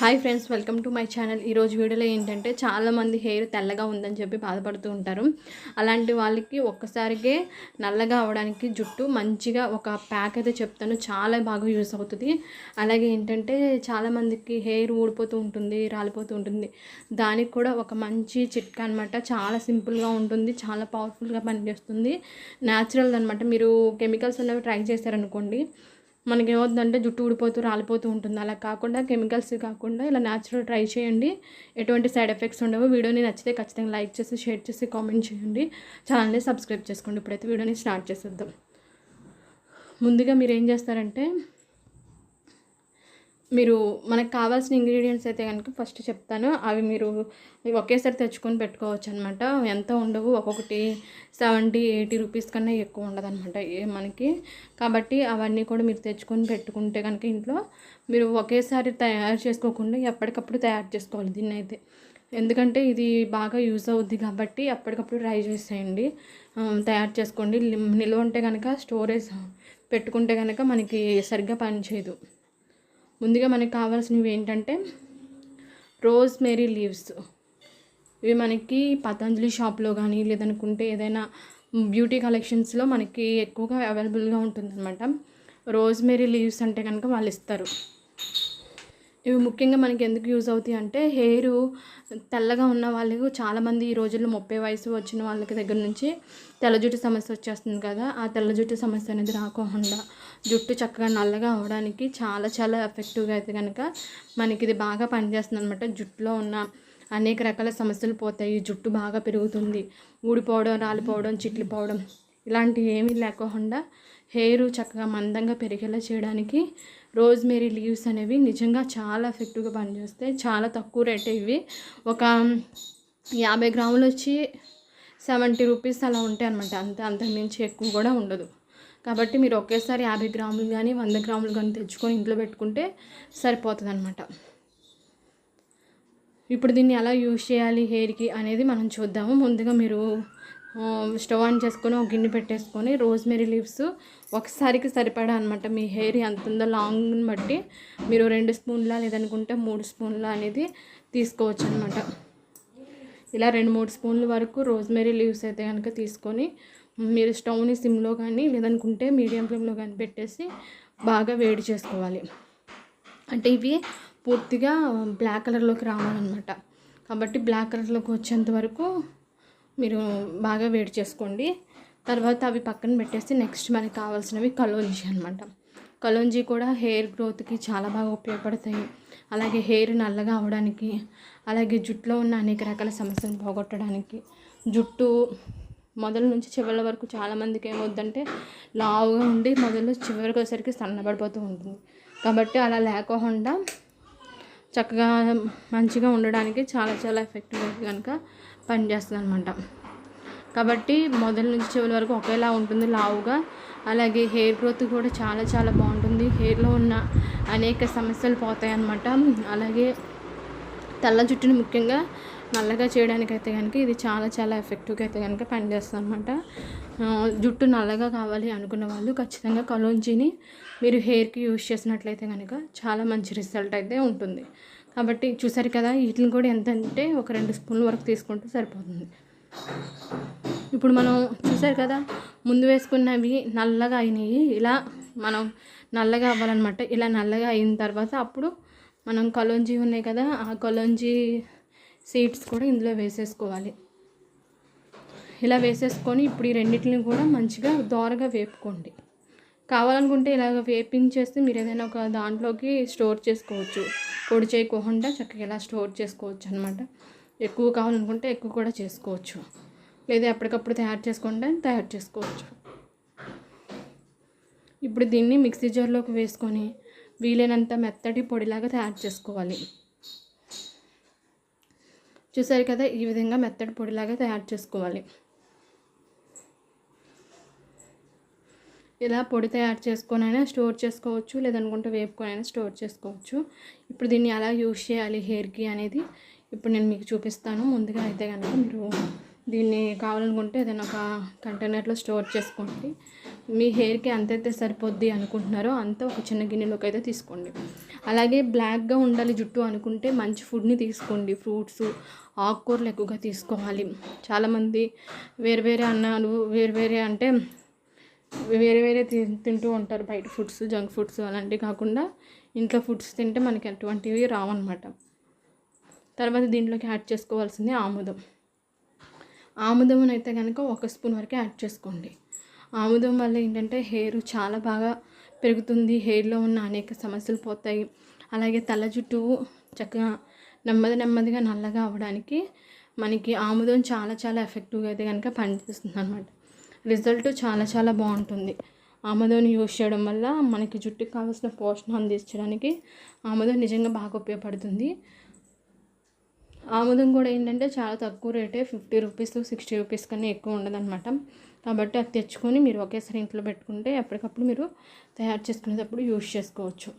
Hi friends welcome to my channel ఈరోజు వీడియోలో ఏంటంటే చాలామంది హెయిర్ తెల్లగా ఉందని చెప్పి బాధపడుతూ ఉంటారు. అలాంటి వాళ్ళకి ఒక్కసారిగే నల్లగా అవడానికి జుట్టు మంచిగా ఒక ప్యాక్ అయితే చెప్తాను. చాలా బాగా యూస్ అవుతుంది. అలాగే ఏంటంటే చాలామందికి హెయిర్ ఊడిపోతూ ఉంటుంది రాలిపోతూ ఉంటుంది. దానికి కూడా ఒక మంచి చిట్కా అనమాట చాలా సింపుల్గా ఉంటుంది చాలా పవర్ఫుల్గా పనిచేస్తుంది. న్యాచురల్ అనమాట మీరు కెమికల్స్ ఉన్నవి ట్రై చేశారనుకోండి మనకి ఏమవుతుందంటే జుట్టు ఊడిపోతూ రాలిపోతూ ఉంటుంది. అలా కాకుండా కెమికల్స్ కాకుండా ఇలా న్యాచురల్ ట్రై చేయండి. ఎటువంటి సైడ్ ఎఫెక్ట్స్ ఉండవు. వీడియోని నచ్చితే ఖచ్చితంగా లైక్ చేసి షేర్ చేసి కామెంట్ చేయండి. ఛానల్ని సబ్స్క్రైబ్ చేసుకోండి. ఇప్పుడైతే వీడియోని స్టార్ట్ చేసేద్దాం. ముందుగా మీరు ఏం చేస్తారంటే మీరు మనకు కావాల్సిన ఇంగ్రీడియంట్స్ అయితే కనుక ఫస్ట్ చెప్తాను. అవి మీరు ఒకేసారి తెచ్చుకొని పెట్టుకోవచ్చు అనమాట ఎంత ఉండవు. ఒక్కొక్కటి సెవెంటీ ఎయిటీ రూపీస్ కన్నా ఎక్కువ ఉండదు అనమాట మనకి. కాబట్టి అవన్నీ కూడా మీరు తెచ్చుకొని పెట్టుకుంటే కనుక ఇంట్లో మీరు ఒకేసారి తయారు చేసుకోకుండా ఎప్పటికప్పుడు తయారు చేసుకోవాలి దీన్ని అయితే ఎందుకంటే ఇది బాగా యూజ్ అవుద్ది కాబట్టి అప్పటికప్పుడు ట్రై చేసేయండి. తయారు చేసుకోండి. నిల్వ ఉంటే కనుక స్టోరేజ్ పెట్టుకుంటే కనుక మనకి సరిగ్గా పనిచేయదు. ముందుగా మనకి కావాల్సినవి ఏంటంటే రోజ్ మేరీ లీవ్స్. ఇవి మనకి పతంజలి షాప్లో కానీ లేదనుకుంటే ఏదైనా బ్యూటీ కలెక్షన్స్లో మనకి ఎక్కువగా అవైలబుల్గా ఉంటుందన్నమాట. రోజ్ మేరీ లీవ్స్ అంటే కనుక వాళ్ళు ఇస్తారు ఇవి ముఖ్యంగా మనకి ఎందుకు యూజ్ అవుతాయి అంటే హెయిర్ తెల్లగా ఉన్న వాళ్ళకు చాలామంది ఈ రోజుల్లో ముప్పై వయసు వచ్చిన వాళ్ళకి దగ్గర నుంచి తెల్ల జుట్టు సమస్య వచ్చేస్తుంది కదా. ఆ తెల్ల జుట్టు సమస్య అనేది రాకోకుండా జుట్టు చక్కగా నల్లగా అవడానికి చాలా చాలా ఎఫెక్టివ్గా అయితే కనుక మనకి ఇది బాగా పనిచేస్తుంది అనమాట జుట్టులో ఉన్న అనేక రకాల సమస్యలు పోతాయి. జుట్టు బాగా పెరుగుతుంది. ఊడిపోవడం రాలిపోవడం చిట్లిపోవడం ఇలాంటివి ఏమీ లేకుండా హెయిర్ చక్కగా మందంగా పెరిగేలా చేయడానికి రోజ్మేరీ లీవ్స్ అనేవి నిజంగా చాలా ఎఫెక్టివ్గా పనిచేస్తాయి చాలా తక్కువ రేట్ ఇవి. ఒక యాభై గ్రాములు వచ్చి సెవెంటీ రూపీస్ అలా ఉంటాయి అనమాట అంత అంతకుమించి ఎక్కువ కూడా ఉండదు. కాబట్టి మీరు ఒకేసారి యాభై గ్రాములు కానీ వంద గ్రాములు కానీ తెచ్చుకొని ఇంట్లో పెట్టుకుంటే సరిపోతుంది అనమాట ఇప్పుడు దీన్ని ఎలా యూజ్ చేయాలి హెయిర్కి అనేది మనం చూద్దాము. ముందుగా మీరు స్టవ్ ఆన్ చేసుకొని ఒక గిన్నె పెట్టేసుకొని రోజ్మెరీ లీవ్స్ ఒకసారికి సరిపడా అనమాట మీ హెయిర్ ఎంత ఉందో లాంగ్ని బట్టి మీరు రెండు స్పూన్ల లేదనుకుంటే మూడు స్పూన్ల అనేది తీసుకోవచ్చు అనమాట ఇలా రెండు మూడు స్పూన్ల వరకు రోజ్మెరీ లీవ్స్ అయితే కనుక తీసుకొని మీరు స్టవ్ని సిమ్లో కానీ లేదనుకుంటే మీడియం ఫ్లేమ్లో కానీ పెట్టేసి బాగా వేడి చేసుకోవాలి. అంటే ఇవి పూర్తిగా బ్లాక్ కలర్లోకి రావాలన్నమాట కాబట్టి బ్లాక్ కలర్లోకి వచ్చేంత వరకు మీరు బాగా వేడి చేసుకోండి. తర్వాత అవి పక్కన పెట్టేసి నెక్స్ట్ మనకి కావాల్సినవి కలోంజీ అనమాట కలోంజీ కూడా హెయిర్ గ్రోత్కి చాలా బాగా ఉపయోగపడతాయి. అలాగే హెయిర్ నల్లగా అవడానికి అలాగే జుట్టులో ఉన్న అనేక రకాల సమస్యలు పోగొట్టడానికి. జుట్టు మొదల నుంచి చివరి వరకు చాలామందికి ఏమవుద్దంటే లావుగా ఉండి మొదలు చివరికి వచ్చేసరికి సన్నబడిపోతూ ఉంటుంది. కాబట్టి అలా లేకుండా చక్కగా మంచిగా ఉండడానికి చాలా చాలా ఎఫెక్టివ్గా కనుక పనిచేస్తుంది అనమాట కాబట్టి మొదల నుంచి చివరి వరకు ఒకేలా ఉంటుంది లావుగా. అలాగే హెయిర్ గ్రోత్ కూడా చాలా చాలా బాగుంటుంది. హెయిర్లో ఉన్న అనేక సమస్యలు పోతాయి అన్నమాట అలాగే తెల్ల జుట్టుని ముఖ్యంగా నల్లగా చేయడానికి అయితే కనుక ఇది చాలా చాలా ఎఫెక్టివ్గా అయితే కనుక పనిచేస్తుంది అనమాట జుట్టు నల్లగా కావాలి అనుకున్న వాళ్ళు ఖచ్చితంగా కలోంజీని మీరు హెయిర్కి యూజ్ చేసినట్లయితే కనుక చాలా మంచి రిజల్ట్ అయితే ఉంటుంది. కాబట్టి చూసారు కదా వీటిని కూడా ఎంత అంటే ఒక రెండు స్పూన్ల వరకు తీసుకుంటే సరిపోతుంది. ఇప్పుడు మనం చూసారు కదా ముందు వేసుకున్నవి నల్లగా అయినాయి. ఇలా మనం నల్లగా అవ్వాలన్నమాట. ఇలా నల్లగా అయిన తర్వాత అప్పుడు మనం కలోంజీ ఉన్నాయి కదా ఆ కలోంజీ సీడ్స్ కూడా ఇందులో వేసేసుకోవాలి. ఇలా వేసేసుకొని ఇప్పుడు ఈ రెండింటిని కూడా మంచిగా దోరగా వేపుకోండి. కావాలనుకుంటే ఇలాగ వేపించేస్తే మీరు ఏదైనా ఒక దాంట్లోకి స్టోర్ చేసుకోవచ్చు. పొడి చేయకోకుండా చక్కగా ఇలా స్టోర్ చేసుకోవచ్చు అనమాట ఎక్కువ కావాలనుకుంటే ఎక్కువ కూడా చేసుకోవచ్చు. లేదా ఎప్పటికప్పుడు తయారు చేసుకుంటే తయారు చేసుకోవచ్చు. ఇప్పుడు దీన్ని మిక్సీ జార్లోకి వేసుకొని వీలైనంత మెత్తటి పొడిలాగా తయారు చేసుకోవాలి. చూసారు కదా ఈ విధంగా మెత్తటి పొడిలాగా తయారు చేసుకోవాలి. ఇలా పొడి తయారు చేసుకొనైనా స్టోర్ చేసుకోవచ్చు లేదనుకుంటే వేపుకొనైనా స్టోర్ చేసుకోవచ్చు. ఇప్పుడు దీన్ని ఎలా యూజ్ చేయాలి హెయిర్కి అనేది ఇప్పుడు నేను మీకు చూపిస్తాను. ముందుగా అయితే కనుక మీరు దీన్ని కావాలనుకుంటే ఏదైనా ఒక కంటైనర్లో స్టోర్ చేసుకోండి. మీ హెయిర్కి ఎంతైతే సరిపోద్ది అనుకుంటున్నారో అంత ఒక చిన్న గిన్నెలోకి అయితే తీసుకోండి. అలాగే బ్లాక్గా ఉండాలి జుట్టు అనుకుంటే మంచి ఫుడ్ని తీసుకోండి. ఫ్రూట్స్ ఆకుకూరలు ఎక్కువగా తీసుకోవాలి. చాలామంది వేరు వేరే అన్నాలు వేరు వేరే అంటే వేరే వేరే తి- తింటూ ఉంటారు బయట ఫుడ్స్ జంక్ ఫుడ్స్ అలాంటివి కాకుండా ఇంట్లో ఫుడ్స్ తింటే మనకి ఎటువంటివి రావన్నమాట. తర్వాత దీంట్లోకి యాడ్ చేసుకోవాల్సింది ఆముదం. ఆముదం అయితే కనుక ఒక స్పూన్ వరకే యాడ్ చేసుకోండి. ఆముదం వల్ల ఏంటంటే హెయిర్ చాలా బాగా పెరుగుతుంది. హెయిర్లో ఉన్న అనేక సమస్యలు పోతాయి. అలాగే తల జుట్టు చక్కగా నెమ్మది నెమ్మదిగా నల్లగా అవ్వడానికి మనకి ఆముదం చాలా చాలా ఎఫెక్టివ్గా అయితే కనుక పనిచేస్తుంది అనమాట రిజల్ట్ చాలా చాలా బాగుంటుంది. ఆముదం యూజ్ చేయడం వల్ల మనకి జుట్టుకు కావాల్సిన పోషణ అందించడానికి ఆముదం నిజంగా బాగా ఉపయోగపడుతుంది. ఆముదం కూడా ఏంటంటే చాలా తక్కువ రేటే ఫిఫ్టీ రూపీస్ సిక్స్టీ రూపీస్ కన్నా ఎక్కువ ఉండదన్నమాట. కాబట్టి అది తెచ్చుకొని మీరు ఒకేసారి ఇంట్లో పెట్టుకుంటే ఎప్పటికప్పుడు మీరు తయారు చేసుకునేటప్పుడు యూస్ చేసుకోవచ్చు.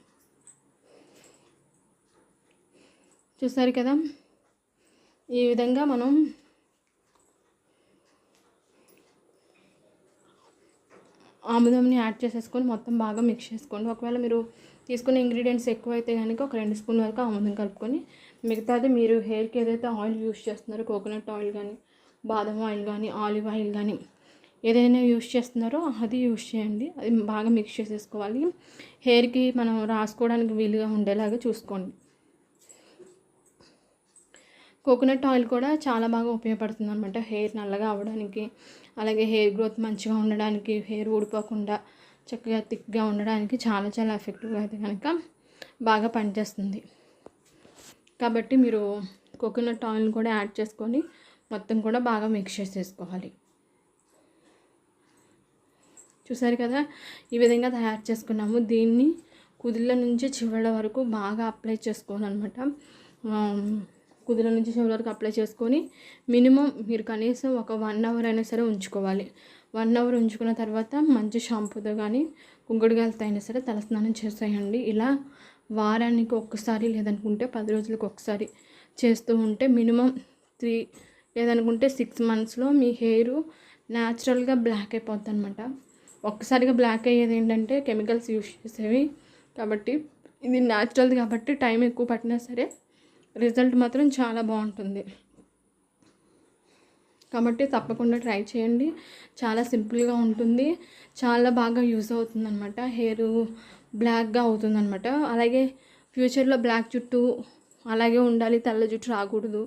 చూసారు కదా? ఈ విధంగా మనం ఆముదంని యాడ్ చేసేసుకొని మొత్తం బాగా మిక్స్ చేసుకోండి. ఒకవేళ మీరు తీసుకునే ఇంగ్రీడియంట్స్ ఎక్కువ అయితే కనుక ఒక రెండు స్పూన్ వరకు ఆముదం కలుపుకొని మిగతాది మీరు హెయిర్కి ఏదైతే ఆయిల్ యూస్ చేస్తున్నారో కోకోనట్ ఆయిల్ కానీ బాదం ఆయిల్ కానీ ఆలివ్ ఆయిల్ కానీ ఏదైనా యూస్ చేస్తున్నారో అది యూస్ చేయండి. అది బాగా మిక్స్ చేసేసుకోవాలి. హెయిర్కి మనం రాసుకోవడానికి వీలుగా ఉండేలాగా చూసుకోండి. కోకోనట్ ఆయిల్ కూడా చాలా బాగా ఉపయోగపడుతుంది అనమాట హెయిర్ నల్లగా అవ్వడానికి. అలాగే హెయిర్ గ్రోత్ మంచిగా ఉండడానికి హెయిర్ ఊడిపోకుండా చక్కగా థిక్గా ఉండడానికి చాలా చాలా ఎఫెక్టివ్గా అయితే కనుక బాగా పనిచేస్తుంది. కాబట్టి మీరు కోకోనట్ ఆయిల్ కూడా యాడ్ చేసుకొని మొత్తం కూడా బాగా మిక్స్ చేసేసుకోవాలి. చూసారు కదా? ఈ విధంగా తయారు చేసుకున్నాము. దీన్ని కుదిళ్ళ నుంచి చివరి వరకు బాగా అప్లై చేసుకోవాలన్నమాట. కుదిల నుంచి చివరి వరకు అప్లై చేసుకొని మినిమం మీరు కనీసం ఒక వన్ అవర్ అయినా సరే ఉంచుకోవాలి. వన్ అవర్ ఉంచుకున్న తర్వాత మంచి షాంపూతో కానీ కుంకుడుగాయలతో అయినా సరే తలస్నానం చేసేయండి. ఇలా వారానికి ఒక్కసారి లేదనుకుంటే పది రోజులకు ఒకసారి చేస్తూ ఉంటే మినిమం త్రీ లేదనుకుంటే సిక్స్ మంత్స్లో మీ హెయిర్ న్యాచురల్గా బ్లాక్ అయిపోద్ది అనమాట ఒక్కసారిగా బ్లాక్ అయ్యేది ఏంటంటే కెమికల్స్ యూజ్ చేసేవి కాబట్టి ఇది న్యాచురల్ కాబట్టి టైం ఎక్కువ పట్టినా సరే రిజల్ట్ మాత్రం చాలా బాగుంటుంది. కాబట్టి తప్పకుండా ట్రై చేయండి. చాలా సింపుల్గా ఉంటుంది. చాలా బాగా యూస్ అవుతుంది అనమాట హెయిర్ బ్లాక్గా అవుతుందనమాట అలాగే ఫ్యూచర్లో బ్లాక్ జుట్టు అలాగే ఉండాలి తెల్ల జుట్టు రాకూడదు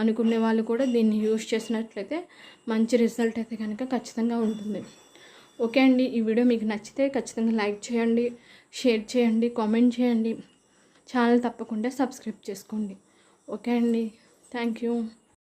అనుకునే వాళ్ళు కూడా దీన్ని యూజ్ చేసినట్లయితే మంచి రిజల్ట్ అయితే కనుక ఖచ్చితంగా ఉంటుంది. ఓకే అండి ఈ వీడియో మీకు నచ్చితే ఖచ్చితంగా లైక్ చేయండి షేర్ చేయండి కామెంట్ చేయండి. ఛానల్ తప్పకుండా సబ్స్క్రైబ్ చేసుకోండి. ఓకే అండి థ్యాంక్ యూ.